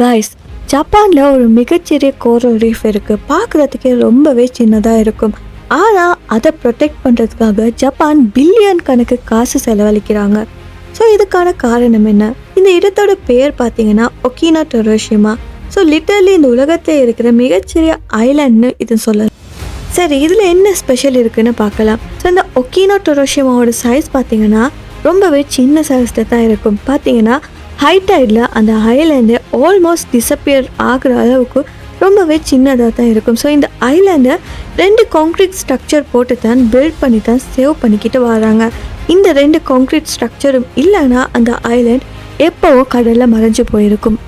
Guys ஜப்பானில் ஒரு மிகச்சிறிய கோரல் ரீஃப் இருக்குது பார்க்குறதுக்கே ரொம்பவே சின்னதாக இருக்கும். ஆனால் அதை ப்ரொடெக்ட் பண்ணுறதுக்காக ஜப்பான் பில்லியன் கணக்கு காசு செலவழிக்கிறாங்க. ஸோ இதுக்கான காரணம் என்ன? இந்த இடத்தோட பேர் பார்த்தீங்கன்னா ஒக்கினா டொரோஷிமா ஸோ லிட்டர்லி இந்த உலகத்தில் இருக்கிற மிகச்சிறிய ஐலாண்ட்னு இது சொல்லலாம். சரி இதில் என்ன ஸ்பெஷல் இருக்குன்னு பார்க்கலாம். ஸோ இந்த ஒக்கினோ டொரோஷிமாவோட சைஸ் பார்த்தீங்கன்னா ரொம்பவே சின்ன சைஸில் தான் இருக்கும். பார்த்தீங்கன்னா ஹை டைடில் அந்த ஐலேண்டு ஆல்மோஸ்ட் டிசப்பியர் ஆகிற அளவுக்கு ரொம்பவே சின்னதாக தான் இருக்கும். ஸோ இந்த ஐலேண்டை ரெண்டு காங்க்ரீட் ஸ்ட்ரக்சர் போட்டு தான் பில்ட் பண்ணி தான் சேவ் பண்ணிக்கிட்டு வராங்க. இந்த ரெண்டு காங்க்ரீட் ஸ்ட்ரக்சரும் இல்லைன்னா அந்த ஐலேண்ட் எப்போவோ கடலில் மறைஞ்சு போயிருக்கும்.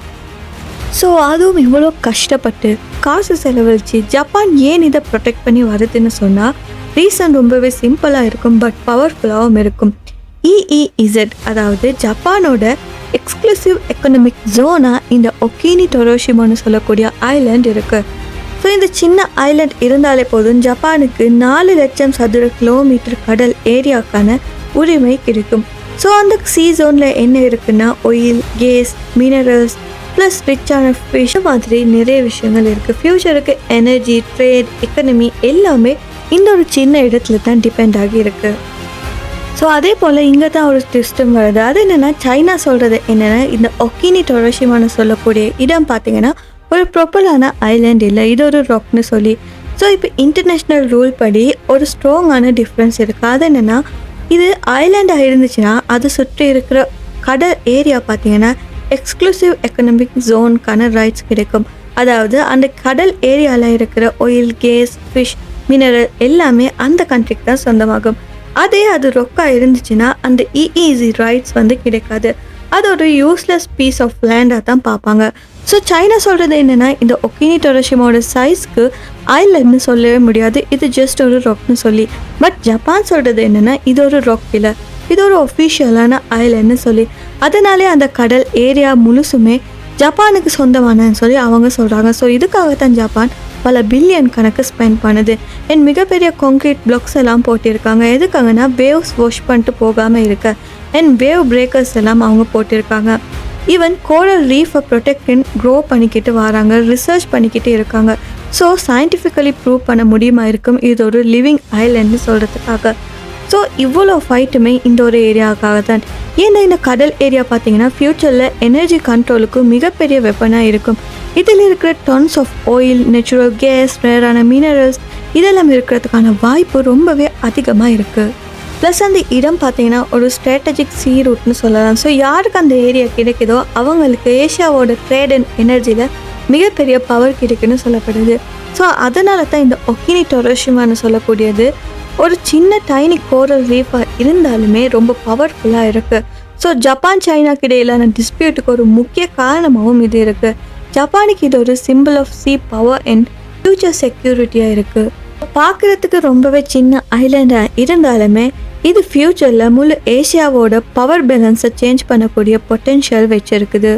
ஸோ அதுவும் இவ்வளோ கஷ்டப்பட்டு காசு செலவழித்து ஜப்பான் ஏன் இதை ப்ரொடெக்ட் பண்ணி வருதுன்னு சொன்னால் ரீசன் ரொம்பவே சிம்பிளாக இருக்கும் பட் பவர்ஃபுல்லாகவும் இருக்கும். இஇஇசட் அதாவது ஜப்பானோட எக்ஸ்க்ளூசிவ் எக்கனாமிக் ஜோனாக இந்த ஒக்கீனி டொரோஷிமான்னு சொல்லக்கூடிய ஐலாண்ட் இருக்குது ஸோ இந்த சின்ன ஐலாண்ட் இருந்தாலே போதும் ஜப்பானுக்கு நாலு லட்சம் சதுர கிலோமீட்டர் கடல் ஏரியாவுக்கான உரிமை கிடைக்கும். ஸோ அந்த சீ ஜோனில் என்ன இருக்குன்னா ஒயில் கேஸ் மினரல்ஸ் ப்ளஸ் ரிச்சான ஃபிஷ் மாதிரி நிறைய விஷயங்கள் இருக்குது ஃப்யூச்சருக்கு எனர்ஜி ட்ரேட் எக்கனமி எல்லாமே இந்த ஒரு சின்ன இடத்துல தான் டிபெண்ட் ஆகி இருக்குது ஸோ அதே போல் இங்கே தான் ஒரு டிஸ்டம் வருது. அது என்னென்னா சைனா சொல்கிறது என்னென்னா இந்த ஒக்கினி டொரோஷிமான்னு சொல்லக்கூடிய இடம் பார்த்தீங்கன்னா ஒரு ப்ரொப்பலான ஐலாண்ட் இல்லை. இது ஒரு ராக்னு சொல்லி. ஸோ இப்போ இன்டர்நேஷ்னல் ரூல் படி ஒரு ஸ்ட்ராங்கான டிஃப்ரென்ஸ் இருக்குது அது என்னென்னா இது ஐலாண்டாக இருந்துச்சுன்னா அது சுற்றி இருக்கிற கடல் ஏரியா பார்த்தீங்கன்னா எக்ஸ்க்ளூசிவ் எக்கனாமிக் ஜோனுக்கான ரைட்ஸ் கிடைக்கும். அதாவது அந்த கடல் ஏரியாவில் இருக்கிற ஆயில் கேஸ் ஃபிஷ் மினரல் எல்லாமே அந்த கண்ட்ரிக்கு தான் சொந்தமாகும். அதே அது ரொக்கா இருந்துச்சுன்னா அந்த இஇசி ரைட்ஸ் வந்து கிடைக்காது. அது ஒரு யூஸ்லெஸ் பீஸ் ஆஃப் லேண்டாக தான் பார்ப்பாங்க. ஸோ சைனா சொல்கிறது என்னென்னா இந்த ஒக்கினி டொரஷிமோட சைஸ்க்கு ஐலண்ட்னு சொல்லவே முடியாது. இது ஜஸ்ட் ஒரு ரொக்னு சொல்லி. பட் ஜப்பான் சொல்கிறது என்னென்னா இது ஒரு ரொக் இல்லை. இது ஒரு ஒஃபிஷியலான ஐலண்ட்னு சொல்லி. அதனாலே அந்த கடல் ஏரியா முழுசுமே ஜப்பானுக்கு சொந்தமானன்னு சொல்லி அவங்க சொல்கிறாங்க ஸோ இதுக்காக தான் ஜப்பான் பல பில்லியன் கணக்கு ஸ்பெண்ட் பண்ணுது. என் மிகப்பெரிய கான்க்ரீட் பிளாக்ஸ் எல்லாம் போட்டிருக்காங்க. எதுக்காகனா வேவ்ஸ் வாஷ் பண்ணிட்டு போகாமல் இருக்க. என் வேவ் பிரேக்கர்ஸ் எல்லாம் அவங்க போட்டிருக்காங்க. ஈவன் கோரல் ரீஃபை ப்ரொடெக்ட் க்ரோ பண்ணிக்கிட்டு வராங்க. ரிசர்ச் பண்ணிக்கிட்டு இருக்காங்க. ஸோ சயின்டிஃபிக்கலி ப்ரூவ் பண்ண முடியுமா இருக்கும்? இது ஒரு லிவிங் ஐலண்ட்னு சொல்கிறதுக்காக ஸோ இவ்வளோ ஃபைட்டுமே இந்த ஒரு ஏரியாவுக்காக தான். ஏன்னா இந்த கடல் ஏரியா பார்த்தீங்கன்னா ஃப்யூச்சரில் எனர்ஜி கண்ட்ரோலுக்கு மிகப்பெரிய வெப்பனாக இருக்கும். இதில் இருக்கிற tons of oil natural gas ரேரான மினரல்ஸ் இதெல்லாம் இருக்கிறதுக்கான வாய்ப்பு ரொம்பவே அதிகமாக இருக்குது ப்ளஸ் அந்த இடம் பார்த்தீங்கன்னா ஒரு ஸ்ட்ராட்டஜிக் சீ ரூட்னு சொல்லலாம். ஸோ யாருக்கு அந்த ஏரியா கிடைக்குதோ அவங்களுக்கு ஏஷியாவோட ட்ரேட் அண்ட் எனர்ஜியில் மிகப்பெரிய பவர் கிடைக்குன்னு சொல்லப்படுது. ஸோ அதனால தான் இந்த ஒக்கினி டொரோஷிமான்னு சொல்லக்கூடியது. ஒரு சின்ன டைனி கோரல் ரீஃபாக இருந்தாலுமே ரொம்ப பவர்ஃபுல்லாக இருக்குது ஸோ ஜப்பான் சைனாக்கு இடையிலான டிஸ்பியூட்டுக்கு ஒரு முக்கிய காரணமாகவும் இது இருக்குது ஜப்பானுக்கு இது ஒரு symbol of sea power and future செக்யூரிட்டியாக இருக்குது பார்க்குறதுக்கு ரொம்பவே சின்ன ஐலாண்டாக இருந்தாலுமே இது ஃப்யூச்சரில் முழு ஏஷியாவோட பவர் பேலன்ஸை சேஞ்ச் பண்ணக்கூடிய பொட்டென்ஷியல் வச்சுருக்குது.